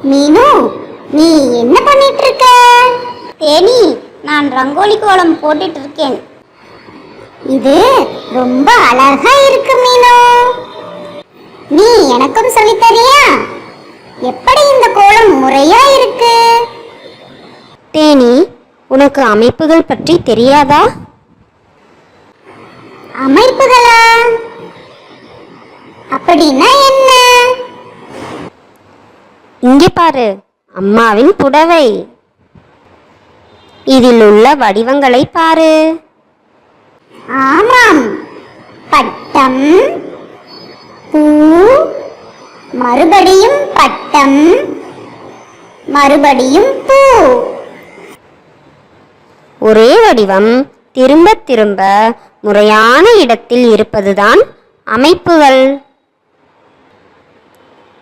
மீனு நீ என்ன பண்ணிட்டு இருக்க தேனி நான் ரங்கோலி கோலம் போட்டுட்டு இருக்கேன் இது ரொம்ப அழகா இருக்கு மீனு. நீ எனக்கும் சொல்லித் தரியா எப்படி இந்த கோலம் முறையா இருக்கு? தேனி உனக்கு அமைப்புகள் பற்றி தெரியாதா? அமைப்புகளா? அப்படின்னா என்ன? இங்கே பாரு. அம்மாவின் புடவை. இதில் உள்ள வடிவங்களை பாரு. ஆமாம். பட்டம். பூ. மறுபடியும் பட்டம். மறுபடியும் பூ. ஒரே வடிவம். திரும்ப திரும்ப முறையான இடத்தில் இருப்பதுதான் அமைப்புகள்.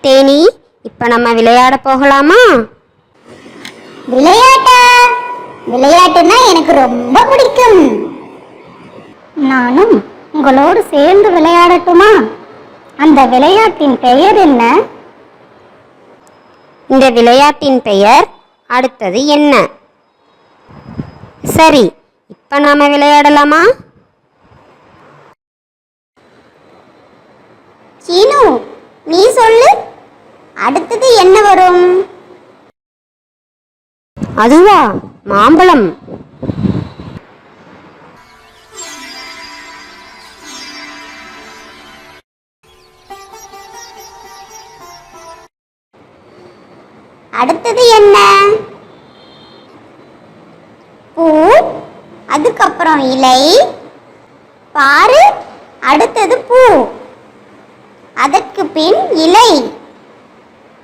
தேனி இப்ப நம்ம விளையாட போகலாமா? விளையாட்டா? விளையாட்டுனா எனக்கு ரொம்ப பிடிக்கும். நானும் உங்களோடு சேர்ந்து விளையாடட்டுமா? அந்த விளையாட்டின் பெயர் என்ன? இந்த விளையாட்டின் பெயர் அடுத்தது என்ன? சரி இப்ப நாம விளையாடலாமா? சீனு நீ சொல்லு. அடுத்தது என்ன வரும்? அதுவா மாம்பழம். அடுத்தது என்ன? பூ அதுக்கப்புறம் இலை. பாரு அடுத்தது பூ. அதற்கு பின் இலை.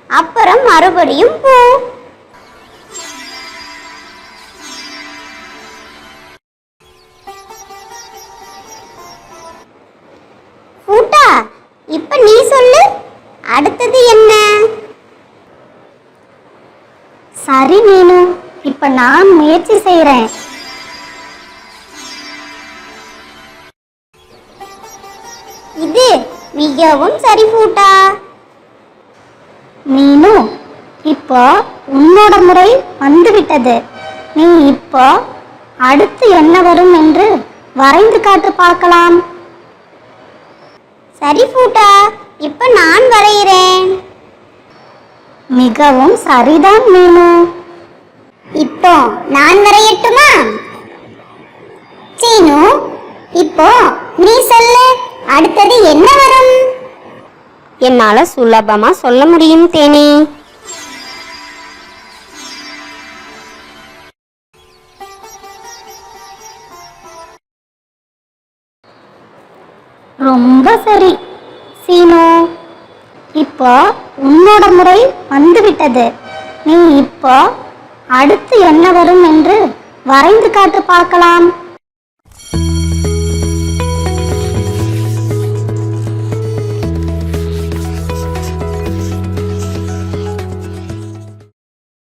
அப்புறம் மறுபடியும் பூ. பூட்டா இப்ப நீ சொல்லு. அடுத்தது என்ன? சரி நீனு இப்ப நான் முயற்சி செய்யறேன் இது மிகவும் சரி பூட்டா. இப்போ உன்னோட முறை வந்துவிட்டது. நீ இப்போ அடுத்து என்ன வரும் என்று வரைந்து காட்டு பார்க்கலாம். சரி பூட்டா. இப்ப நான் வரைகிறேன். மிகவும் சரிதான் மீனு. இப்போ நான் வரையட்டுமா? சீனு இப்போ நீ சொல்லு. அடுத்தது என்ன வரும்? என்னால சுலபமா சொல்ல முடியும் தேனி. ரொம்ப சரி. சீனு இப்போ உன்னோட முறை வந்துவிட்டது. நீ இப்போ அடுத்து என்ன வரும் என்று வரைந்து காட்டு பார்க்கலாம்.